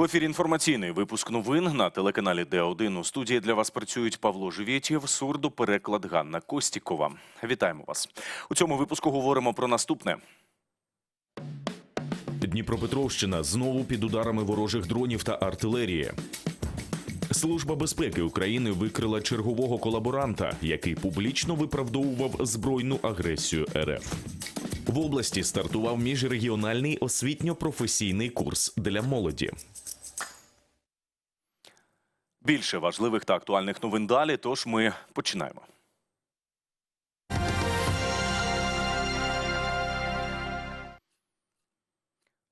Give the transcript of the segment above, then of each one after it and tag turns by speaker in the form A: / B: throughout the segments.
A: В ефірі інформаційний випуск новин на телеканалі Д1. У студії для вас працюють Павло Живєтєв, сурдопереклад Ганна Костікова. Вітаємо вас. У цьому випуску говоримо про наступне.
B: Дніпропетровщина знову під ударами ворожих дронів та артилерії. Служба безпеки України викрила чергового колаборанта, який публічно виправдовував збройну агресію РФ. В області стартував міжрегіональний освітньо-професійний курс для молоді.
A: Більше важливих та актуальних новин далі. Тож ми починаємо.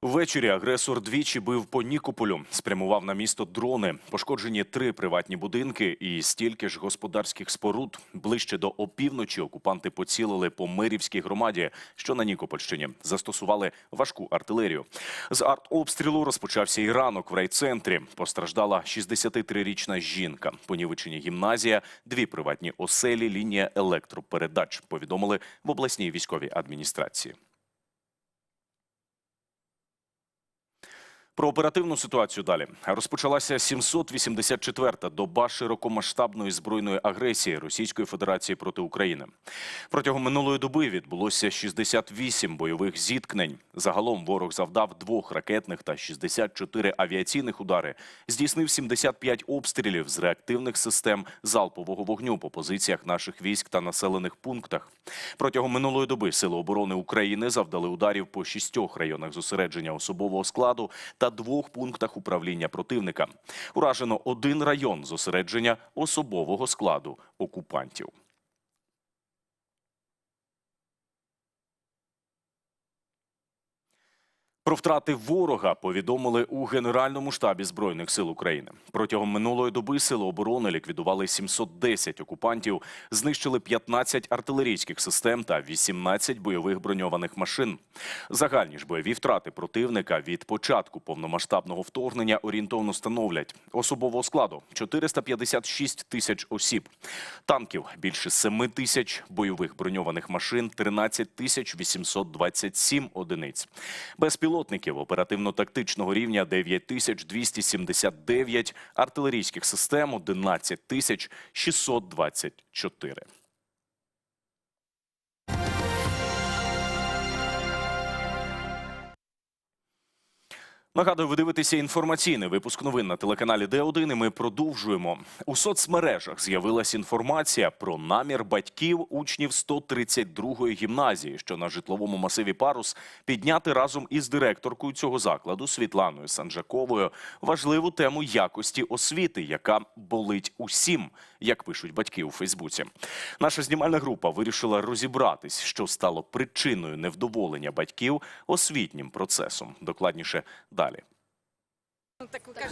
A: Ввечері агресор двічі бив по Нікополю, спрямував на місто дрони. Пошкоджені три приватні будинки і стільки ж господарських споруд. Ближче до опівночі окупанти поцілили по Мирівській громаді, що на Нікопольщині. Застосували важку артилерію. З артобстрілу розпочався і ранок в райцентрі. Постраждала 63-річна жінка. Понівечені гімназія, дві приватні оселі, лінія електропередач. Повідомили в обласній військовій адміністрації. Про оперативну ситуацію далі розпочалася 784-та доба широкомасштабної збройної агресії Російської Федерації проти України. Протягом минулої доби відбулося 68 бойових зіткнень. Загалом ворог завдав двох ракетних та 64 авіаційних удари. Здійснив 75 обстрілів з реактивних систем залпового вогню по позиціях наших військ та населених пунктах. Протягом минулої доби Сили оборони України завдали ударів по шістьох районах зосередження особового складу та двох пунктах управління противника. Уражено один район зосередження особового складу окупантів. Про втрати ворога повідомили у Генеральному штабі Збройних сил України. Протягом минулої доби сили оборони ліквідували 710 окупантів, знищили 15 артилерійських систем та 18 бойових броньованих машин. Загальні ж бойові втрати противника від початку повномасштабного вторгнення орієнтовно становлять особового складу 456 тисяч осіб, танків більше 7 тисяч, бойових броньованих машин 13 тисяч 827 одиниць. Безпілотників оперативно-тактичного рівня 9279, артилерійських систем 11 Нагадую, ви дивитеся інформаційний випуск новин на телеканалі Д1 і ми продовжуємо. У соцмережах з'явилась інформація про намір батьків учнів 132-ї гімназії, що на житловому масиві Парус підняти разом із директоркою цього закладу Світланою Санжаковою важливу тему якості освіти, яка болить усім, як пишуть батьки у Фейсбуці. Наша знімальна група вирішила розібратись, що стало причиною невдоволення батьків освітнім процесом. Докладніше далі.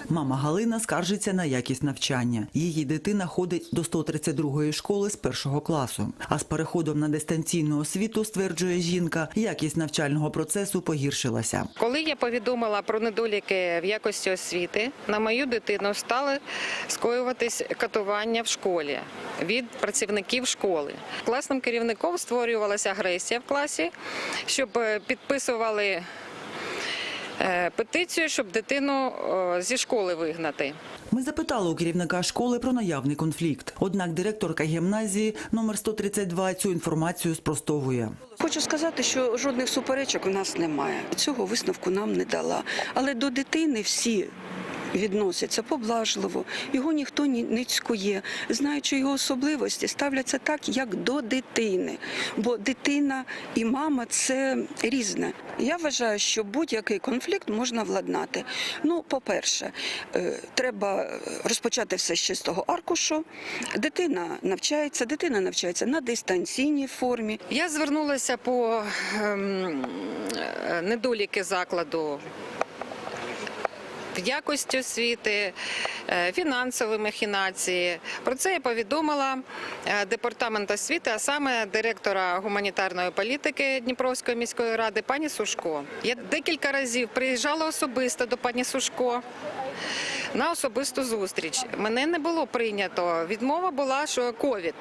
C: Мама Галина скаржиться на якість навчання. Її дитина ходить до 132-ї школи з першого класу. А з переходом на дистанційну освіту, стверджує жінка, якість навчального процесу погіршилася.
D: Коли я повідомила про недоліки в якості освіти, на мою дитину стали скоюватись катування в школі від працівників школи. Класним керівником створювалася агресія в класі, щоб підписували петицію, щоб дитину е, зі школи вигнати.
C: Ми запитали у керівника школи про наявний конфлікт. Однак директорка гімназії номер 132 цю інформацію спростовує.
E: Хочу сказати, що жодних суперечок у нас немає. Цього висновку нам не дала. Але до дитини всі. Відносяться поблажливо, його ніхто ні- не цькує, знаючи його особливості, ставляться так, як до дитини. Бо дитина і мама це різне. Я вважаю, що будь-який конфлікт можна владнати. Ну, по-перше, е, треба розпочати все з чистого аркушу. Дитина навчається, дитина навчається на дистанційній формі.
D: Я звернулася по ем, е, недоліки закладу якості освіти, е, фінансові махінації. Про це я повідомила е, департамент освіти, а саме директора гуманітарної політики Дніпровської міської ради пані Сушко. Я декілька разів приїжджала особисто до пані Сушко. На особисту зустріч мене не було прийнято. Відмова була, що ковід.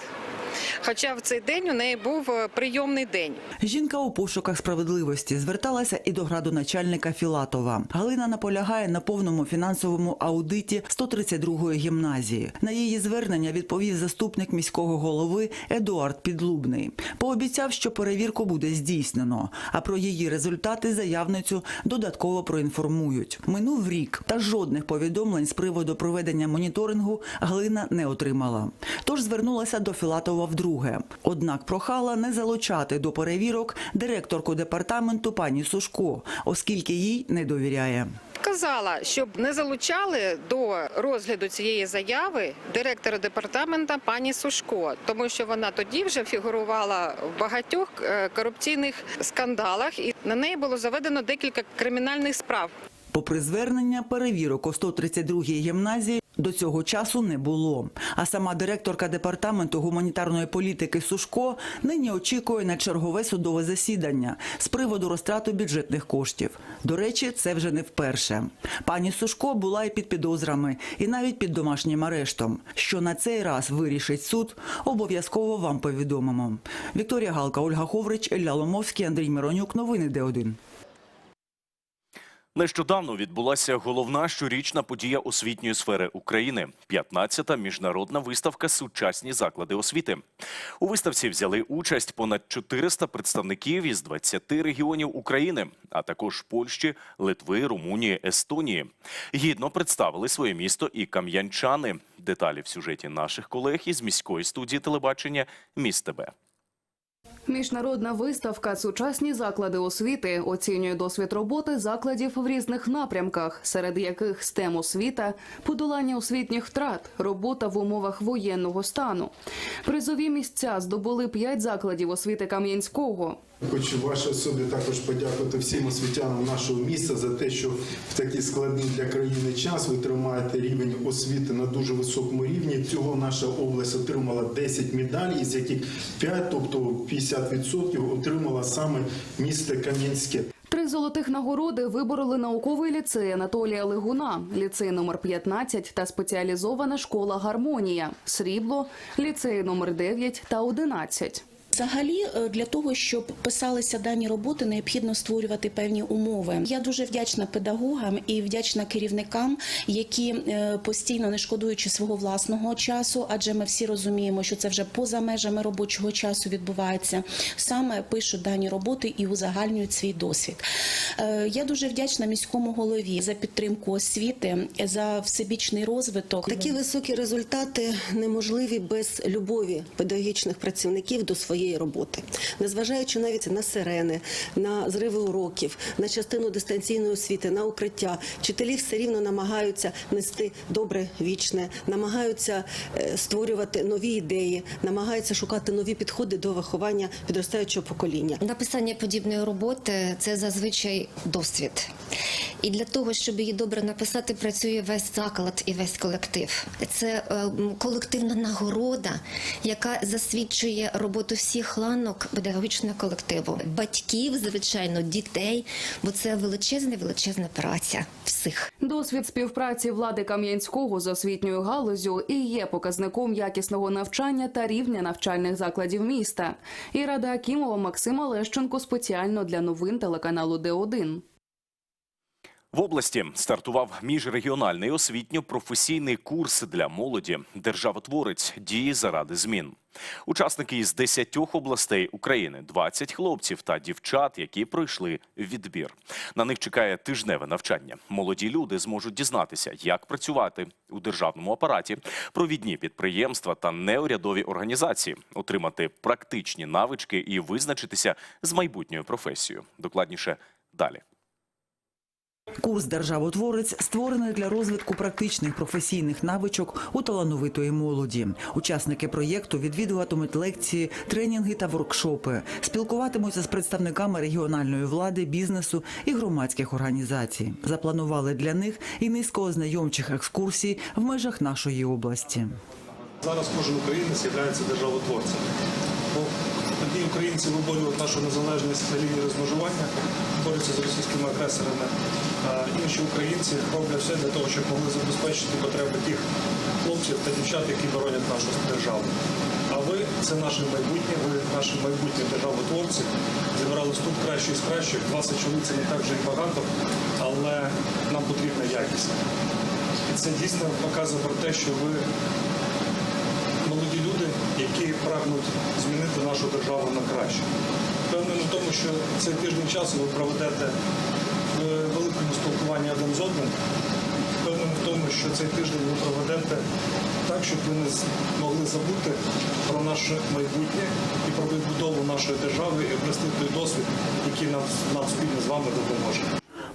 D: Хоча в цей день у неї був е, прийомний день.
C: Жінка у пошуках справедливості зверталася і до градоначальника Філатова. Галина наполягає на повному фінансовому аудиті 132-ї гімназії. На її звернення відповів заступник міського голови Едуард Підлубний. Пообіцяв, що перевірку буде здійснено, а про її результати заявницю додатково проінформують. Минув рік, та жодних повідомлень з приводу проведення моніторингу Галина не отримала. Тож звернулася до Філатова вдруге. Однак прохала не залучати до перевірок директорку департаменту пані Сушко, оскільки їй не довіряє.
D: Казала, щоб не залучали до розгляду цієї заяви директора департамента пані Сушко, тому що вона тоді вже фігурувала в багатьох е, корупційних скандалах, і на неї було заведено декілька кримінальних справ.
C: Попри звернення, перевірок у 132-й гімназії до цього часу не було. А сама директорка департаменту гуманітарної політики Сушко нині очікує на чергове судове засідання з приводу розтрату бюджетних коштів. До речі, це вже не вперше. Пані Сушко була і під підозрами, і навіть під домашнім арештом. Що на цей раз вирішить суд, обов'язково вам повідомимо. Вікторія Галка, Ольга Ховрич, Ілля Ломовський, Андрій Миронюк. Новини Д1.
A: Нещодавно відбулася головна щорічна подія освітньої сфери України – 15-та міжнародна виставка Сучасні заклади освіти. У виставці взяли участь понад 400 представників із 20 регіонів України, а також Польщі, Литви, Румунії, Естонії. Гідно представили своє місто і кам'янчани. Деталі в сюжеті наших колег із міської студії телебачення «Міст ТБ».
F: Міжнародна виставка Сучасні заклади освіти оцінює досвід роботи закладів в різних напрямках, серед яких STEM освіта, подолання освітніх втрат, робота в умовах воєнного стану. Призові місця здобули п'ять закладів освіти Кам'янського.
G: Хочу вашій особі також подякувати всім освітянам нашого міста за те, що в такий складний для країни час ви тримаєте рівень освіти на дуже високому рівні. Цього наша область отримала 10 медалей, із яких 5, тобто 50% отримала саме місто Кам'янське.
F: Три золотих нагороди вибороли науковий ліцей Анатолія Лигуна, ліцей номер 15 та спеціалізована школа Гармонія, срібло, ліцеї номер 9 та 11.
H: Взагалі, е, для того, щоб писалися дані роботи, необхідно створювати певні умови. Я дуже вдячна педагогам і вдячна керівникам, які е, постійно не шкодуючи свого власного часу, адже ми всі розуміємо, що це вже поза межами робочого часу відбувається. Саме пишуть дані роботи і узагальнюють свій досвід. Е, Я дуже вдячна міському голові за підтримку освіти, за всебічний розвиток.
I: Такі високі результати неможливі без любові педагогічних працівників до своєї роботи, незважаючи навіть на сирени, на зриви уроків, на частину дистанційної освіти, на укриття. Вчителі все рівно намагаються нести добре вічне, намагаються е, створювати нові ідеї, намагаються шукати нові підходи до виховання підростаючого покоління.
J: Написання подібної роботи це зазвичай досвід. І для того, щоб її добре написати, працює весь заклад і весь колектив. Це е, колективна нагорода, яка засвідчує роботу всіх ланок педагогічного колективу, батьків, звичайно, дітей, бо це величезна, величезна праця всіх.
F: Досвід співпраці влади Кам'янського з освітньою галузю і є показником якісного навчання та рівня навчальних закладів міста. І Рада Акімова Максима Лещенко спеціально для новин телеканалу Д1.
A: В області стартував міжрегіональний освітньо-професійний курс для молоді «Державотворець. Дії заради змін». Учасники із 10 областей України, 20 хлопців та дівчат, які пройшли відбір. На них чекає тижневе навчання. Молоді люди зможуть дізнатися, як працювати у державному апараті, провідні підприємства та неурядові організації, отримати практичні навички і визначитися з майбутньою професією. Докладніше далі.
C: Курс «Державотворець» створений для розвитку практичних професійних навичок у талановитої молоді. Учасники проєкту відвідуватимуть лекції, тренінги та воркшопи, спілкуватимуться з представниками регіональної влади, бізнесу і громадських організацій. Запланували для них і низку ознайомчих екскурсій в межах нашої області.
K: Зараз кожен українець є державотворцем. Тоді українці виборювали нашу незалежність на лінії розмежування, борються з російськими агресорами. Інші українці роблять все для того, щоб могли забезпечити потреби тих хлопців та дівчат, які боронять нашу державу. А ви це наше майбутнє, ви наші майбутні державотворці. Зібрались тут кращі з кращих. 20 чоловік це не так вже й багато, але нам потрібна якість. І це дійсно показує про те, що ви молоді люди, які прагнуть змінити нашу державу на краще. Впевнений в тому, що цей тиждень часу ви проведете спілкуванні один з одним. Впевнений в тому, що цей тиждень ви проведете так, щоб ви не змогли забути про наше майбутнє і про відбудову нашої держави і обрести той досвід, який нам, нам спільно з вами допоможе.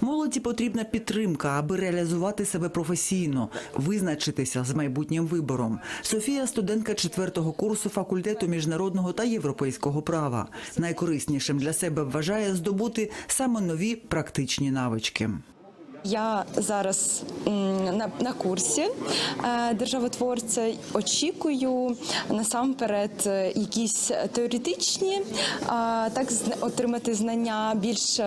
C: Молоді потрібна підтримка, аби реалізувати себе професійно, визначитися з майбутнім вибором. Софія студентка четвертого курсу факультету міжнародного та європейського права. Найкориснішим для себе вважає здобути саме нові практичні навички.
L: Я зараз на, на курсі е, державотворця. Очікую насамперед е, якісь теоретичні, е, так отримати знання більш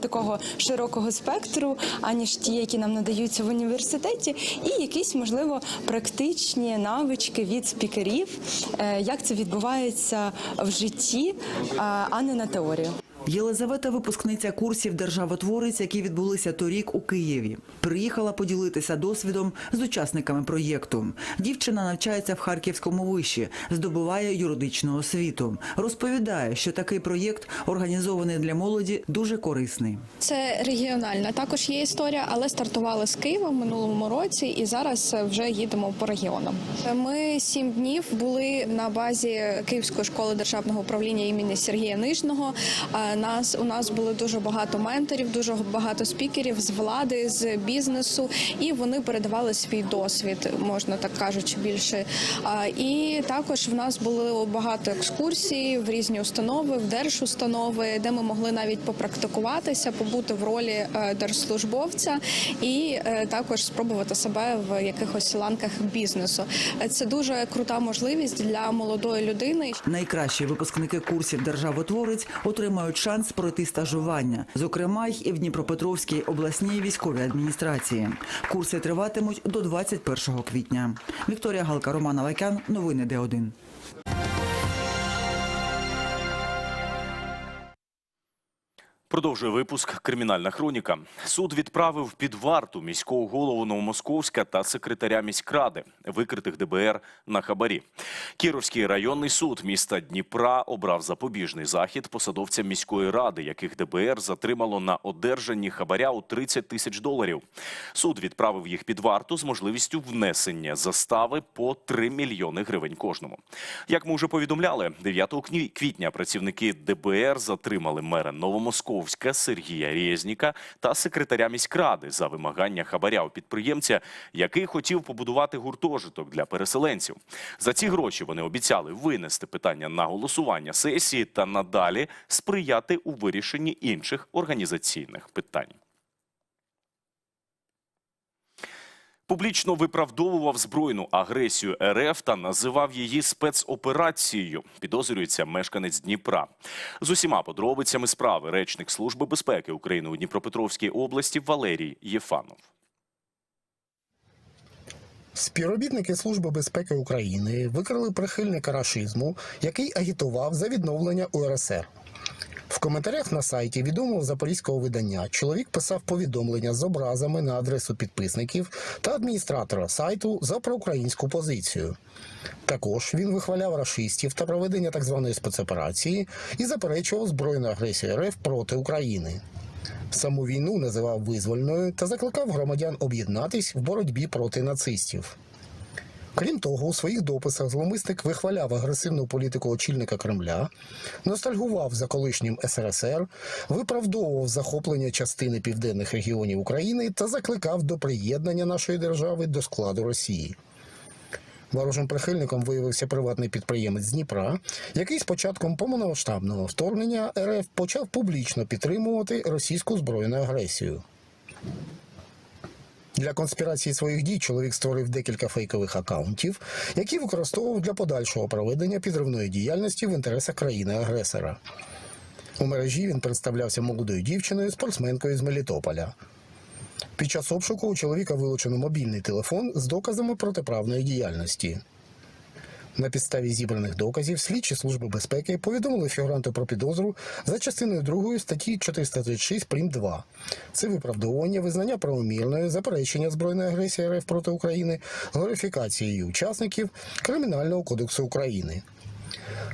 L: такого широкого спектру, аніж ті, які нам надаються в університеті, і якісь можливо практичні навички від спікерів, як це відбувається в житті, а не на теорію.
C: Єлизавета випускниця курсів державотворець, які відбулися торік у Києві. Приїхала поділитися досвідом з учасниками проєкту. Дівчина навчається в Харківському виші, здобуває юридичну освіту. Розповідає, що такий проєкт, організований для молоді, дуже корисний.
M: Це регіональна також є історія, але стартували з Києва в минулому році і зараз вже їдемо по регіонам. Ми сім днів були на базі Київської школи державного управління імені Сергія Нижного. Нас у нас було дуже багато менторів, дуже багато спікерів з влади, з бізнесу, і вони передавали свій досвід, можна так кажучи, більше. І також в нас було багато екскурсій в різні установи, в держустанови, де ми могли навіть попрактикуватися, побути в ролі е, держслужбовця і е, також спробувати себе в якихось ланках бізнесу. Це дуже крута можливість для молодої людини.
C: Найкращі випускники курсів державотворець отримають шанс пройти стажування, зокрема й і в Дніпропетровській обласній військовій адміністрації. Курси триватимуть до 21 квітня. Вікторія Галка, Роман Авакян. Новини Д1.
A: Продовжує випуск Кримінальна хроніка. Суд відправив під варту міського голову Новомосковська та секретаря міськради, викритих ДБР на хабарі. Кіровський районний суд міста Дніпра обрав запобіжний захід посадовцям міської ради, яких ДБР затримало на одержанні хабаря у 30 тисяч доларів. Суд відправив їх під варту з можливістю внесення застави по 3 мільйони гривень кожному. Як ми вже повідомляли, 9 кні- квітня працівники ДБР затримали мера Новомосковська Сергія Резніка та секретаря міськради за вимагання хабаря у підприємця, який хотів побудувати гуртожиток для переселенців. За ці гроші вони обіцяли винести питання на голосування сесії та надалі сприяти у вирішенні інших організаційних питань. Публічно виправдовував збройну агресію РФ та називав її спецоперацією. Підозрюється мешканець Дніпра. З усіма подробицями справи речник Служби безпеки України у Дніпропетровській області Валерій Єфанов.
N: Співробітники Служби безпеки України викрили прихильника рашизму, який агітував за відновлення УРСР. Коментарях на сайті відомого запорізького видання чоловік писав повідомлення з образами на адресу підписників та адміністратора сайту за проукраїнську позицію. Також він вихваляв рашистів та проведення так званої спецоперації і заперечував збройну агресію РФ проти України. Саму війну називав визвольною та закликав громадян об'єднатись в боротьбі проти нацистів. Крім того, у своїх дописах зломисник вихваляв агресивну політику очільника Кремля, ностальгував за колишнім СРСР, виправдовував захоплення частини південних регіонів України та закликав до приєднання нашої держави до складу Росії. Ворожим прихильником виявився приватний підприємець Дніпра, який з початком повномасштабного вторгнення РФ почав публічно підтримувати російську збройну агресію. Для конспірації своїх дій чоловік створив декілька фейкових акаунтів, які використовував для подальшого проведення підривної діяльності в інтересах країни-агресора. У мережі він представлявся молодою дівчиною, спортсменкою з Мелітополя. Під час обшуку у чоловіка вилучено мобільний телефон з доказами протиправної діяльності. На підставі зібраних доказів слідчі служби безпеки повідомили фігуранту про підозру за частиною 2 статті 436 прим. 2. Це виправдовування, визнання правомірної, заперечення збройної агресії РФ проти України, глорифікації її учасників Кримінального кодексу України.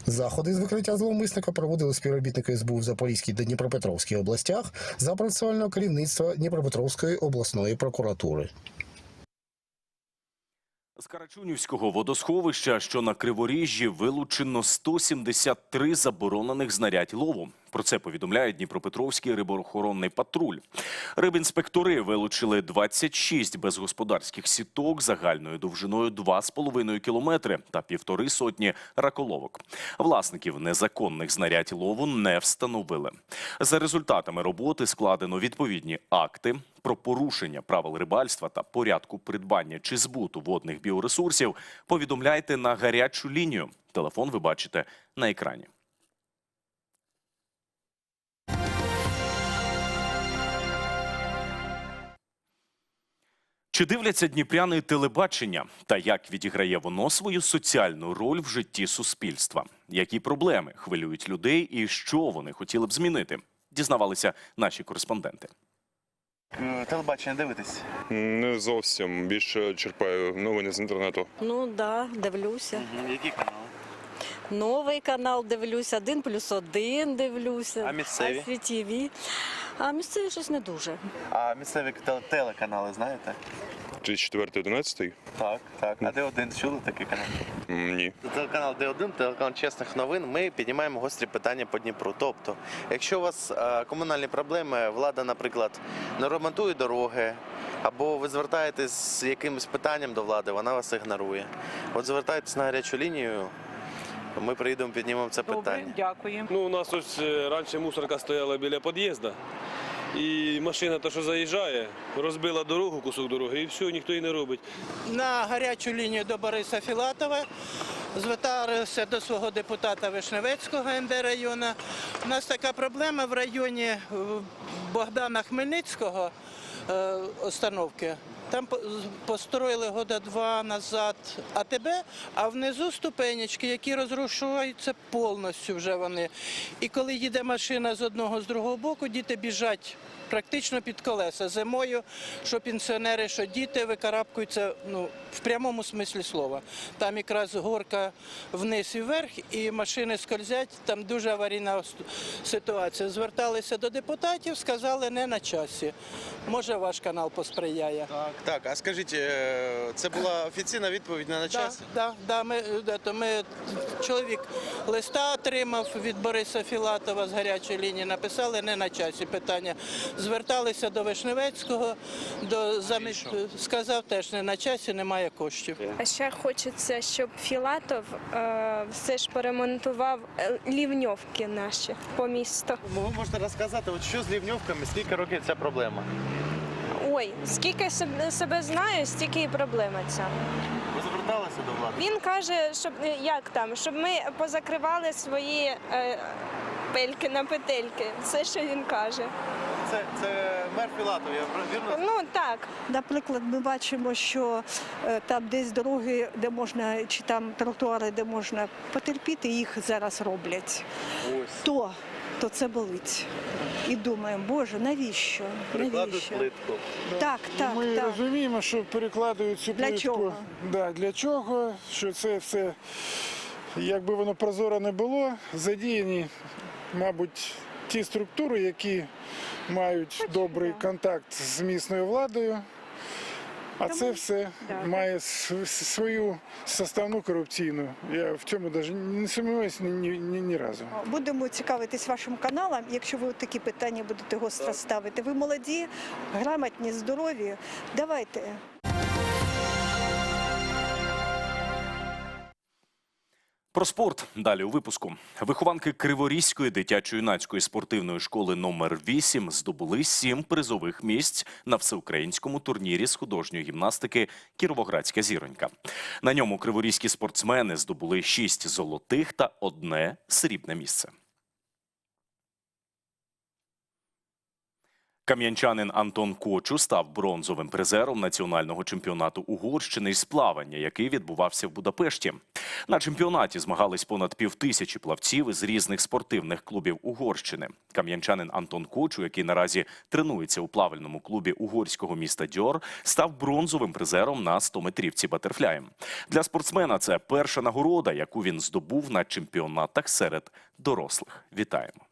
N: Заходи з викриття зловмисника проводили співробітники СБУ в Запорізькій та Дніпропетровській областях за процесуального керівництва Дніпропетровської обласної прокуратури.
A: З Карачунівського водосховища, що на Криворіжжі, вилучено 173 заборонених знарядь лову. Про це повідомляє Дніпропетровський рибоохоронний патруль. Рибінспектори вилучили 26 безгосподарських сіток загальною довжиною 2,5 кілометри та півтори сотні раколовок. Власників незаконних знарядь лову не встановили. За результатами роботи складено відповідні акти про порушення правил рибальства та порядку придбання чи збуту водних біоресурсів. Повідомляйте на гарячу лінію. Телефон ви бачите на екрані. Чи дивляться дніпряни телебачення та як відіграє воно свою соціальну роль в житті суспільства? Які проблеми хвилюють людей і що вони хотіли б змінити? Дізнавалися наші кореспонденти.
O: Телебачення дивитесь?
P: Не зовсім більше черпаю новини з інтернету.
Q: Ну да, дивлюся.
O: Які канали?
Q: Новий канал дивлюся, один плюс один дивлюся.
O: А місцеві?
Q: ICTV. А місцеві щось не дуже.
O: А місцеві телеканали знаєте?
P: 34 11
O: Так, так. А де один чули такий канал?
P: Ні.
O: Телеканал Д1, телеканал чесних новин. Ми піднімаємо гострі питання по Дніпру. Тобто, якщо у вас е, комунальні проблеми, влада, наприклад, не ремонтує дороги, або ви звертаєтесь з якимось питанням до влади, вона вас ігнорує. От звертайтесь на гарячу лінію. Ми приїдемо, піднімемо це питання.
R: дякую. Ну, у нас ось е, раніше мусорка стояла біля під'їзду. І машина, то, що заїжджає, розбила дорогу, кусок дороги, і все, ніхто її не робить.
S: на гарячу лінію до Бориса Філатова. Звертався до свого депутата Вишневецького МД району. У нас така проблема в районі е, Богдана Хмельницького е, остановки. Там по- построїли года два назад АТБ, а внизу ступенечки, які розрушуються повністю вже вони. І коли їде машина з одного з другого боку, діти біжать практично під колеса. Зимою, що пенсіонери, що діти викарабкуються ну, в прямому смислі слова. Там якраз горка вниз і вверх, і машини скользять, там дуже аварійна ситуація. Зверталися до депутатів, сказали не на часі. Може, ваш канал посприяє.
O: Так, так. А скажіть, е, це була офіційна відповідь не на часі?
S: Да, да, ми, е, то ми, чоловік листа отримав від Бориса Філатова з гарячої лінії, написали не на часі питання. Зверталися до Вишневецького, до замість, сказав теж не на часі, немає коштів.
T: А ще хочеться, щоб Філатов е, все ж поремонтував е, лівньовки наші по місту.
O: Ви можете розказати, от що з лівньовками, скільки років ця проблема?
T: Ой, скільки себе, себе знаю, стільки і проблема ця.
O: Ви зверталися до влади?
T: Він каже, щоб е, як там, щоб ми позакривали свої е, пельки на петельки. Все, що він каже.
O: Це, це мер Філатов, я вірно?
T: Ну так.
U: Наприклад, ми бачимо, що е, там десь дороги, де можна, чи там тротуари, де можна потерпіти, їх зараз роблять.
O: Ось.
U: То, то це болить. І думаємо, Боже, навіщо?
O: Прикладуть
U: навіщо?
O: плитку.
U: Так, так,
V: Ми
U: так.
V: розуміємо, що перекладають цю
U: Для
V: плитку.
U: чого?
V: Да, для чого? Що це все, якби воно прозоро не було, задіяні, мабуть, ті структури, які мають добрий контакт з місною владою. А це все має свою составну корупційну. Я в цьому навіть не сумніваюся ні, ні, ні, ні разу.
U: Будемо цікавитись вашим каналом, якщо ви такі питання будете гостро ставити. Ви молоді, грамотні, здорові. Давайте.
A: Про спорт далі у випуску. Вихованки Криворізької дитячо-юнацької спортивної школи номер 8 здобули сім призових місць на всеукраїнському турнірі з художньої гімнастики Кіровоградська зіронька. На ньому криворізькі спортсмени здобули шість золотих та одне срібне місце. Кам'янчанин Антон Кочу став бронзовим призером національного чемпіонату Угорщини із плавання, який відбувався в Будапешті. На чемпіонаті змагались понад півтисячі плавців із різних спортивних клубів Угорщини. Кам'янчанин Антон Кочу, який наразі тренується у плавальному клубі угорського міста Дьор, став бронзовим призером на 100-метрівці батерфляєм. Для спортсмена це перша нагорода, яку він здобув на чемпіонатах серед дорослих. Вітаємо.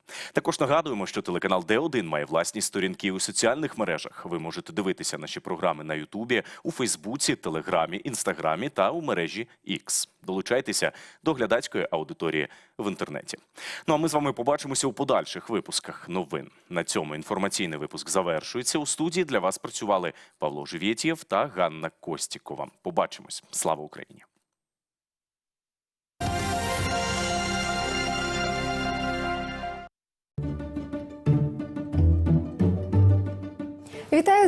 A: Також нагадуємо, що телеканал Д1 має власні сторінки у соціальних мережах. Ви можете дивитися наші програми на Ютубі, у Фейсбуці, Телеграмі, Інстаграмі та у мережі X. Долучайтеся до глядацької аудиторії в інтернеті. Ну а ми з вами побачимося у подальших випусках новин. На цьому інформаційний випуск завершується. У студії для вас працювали Павло Живєтєв та Ганна Костікова. Побачимось. Слава Україні!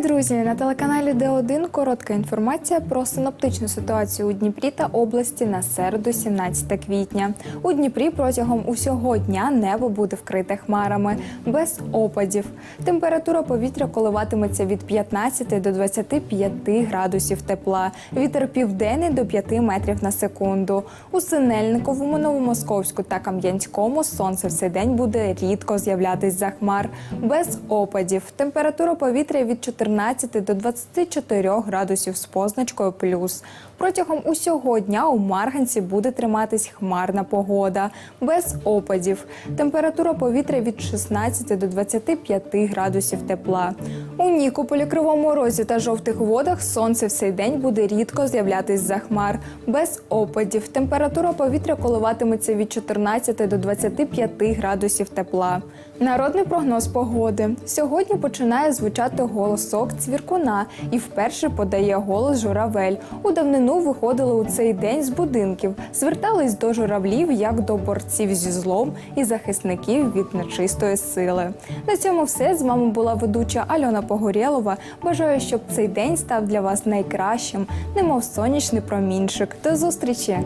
W: Друзі! На телеканалі Д1 коротка інформація про синоптичну ситуацію у Дніпрі та області на середу, 17 квітня. У Дніпрі протягом усього дня небо буде вкрите хмарами, без опадів. Температура повітря коливатиметься від 15 до 25 градусів тепла. Вітер південний до 5 метрів на секунду. У Синельниковому, Новомосковську та Кам'янському сонце в цей день буде рідко з'являтись за хмар, без опадів. Температура повітря від 14 до 24 градусів з позначкою плюс. Протягом усього дня у Марганці буде триматись хмарна погода, без опадів. Температура повітря від 16 до 25 градусів тепла. У Нікополі, Кривому Розі та жовтих водах сонце в цей день буде рідко з'являтись за хмар, без опадів. Температура повітря коливатиметься від 14 до 25 градусів тепла. Народний прогноз погоди. Сьогодні починає звучати голосок цвіркуна і вперше подає голос журавель. У давнину виходили у цей день з будинків, звертались до журавлів як до борців зі злом і захисників від нечистої сили. На цьому все з вами була ведуча Альона Погорєлова. Бажаю, щоб цей день став для вас найкращим, немов сонячний промінчик. До зустрічі!